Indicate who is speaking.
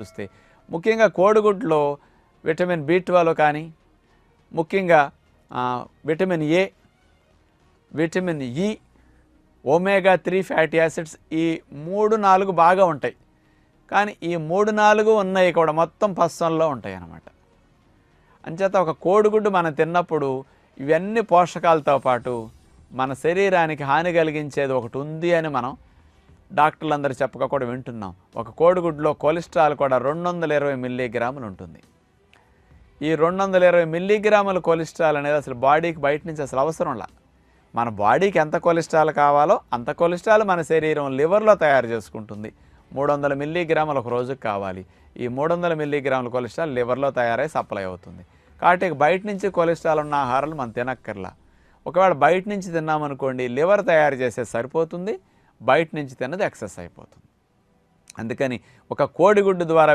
Speaker 1: చూస్తే. ముఖ్యంగా కోడిగుడ్లో vitamin B twelve కానీ ముఖ్యంగా vitamin A vitamin E omega three fatty acids ఈ మూడు నాలుగు బాగా ఉంటాయి. కానీ ఈ మూడు నాలుగు ఉన్నాయి కూడా మొత్తం పస్సంలో ఉంటాయి అన్నమాట అంచేత ఒక కోడిగుడ్డు మనం తిన్నప్పుడు ఇవన్నీ పోషకాలతో పాటు మన శరీరానికి హాని కలిగించేది ఒకటి ఉంది అని మనం డాక్టర్లందరూ చెప్పక కూడా వింటున్నాం. ఒక కోడిగుడ్లో కొలెస్ట్రాల్ కూడా రెండు వందల ఇరవై మిల్లీగ్రాములు ఉంటుంది. ఈ రెండు వందల ఇరవై మిల్లీగ్రాముల కొలెస్ట్రాల్ అనేది అసలు బాడీకి బయట నుంచి అసలు అవసరంలా. మన బాడీకి ఎంత కొలెస్ట్రాల్ కావాలో అంత కొలెస్ట్రాల్ మన శరీరం లివర్లో తయారు చేసుకుంటుంది. మూడు వందల మిల్లీగ్రాములు ఒక రోజుకి కావాలి. ఈ మూడు వందల మిల్లీగ్రాముల కొలెస్ట్రాల్ లివర్లో తయారై సప్లై అవుతుంది. కాబట్టి బయట నుంచి కొలెస్ట్రాల్ ఉన్న ఆహారాలు మనం తినక్కర్లా. ఒకవేళ బయట నుంచి తిన్నామనుకోండి లివర్ తయారు చేసే సరిపోతుంది. బయట నుంచి తిన్నది ఎక్సెస్ అయిపోతుంది. అందుకని ఒక కోడిగుడ్డు ద్వారా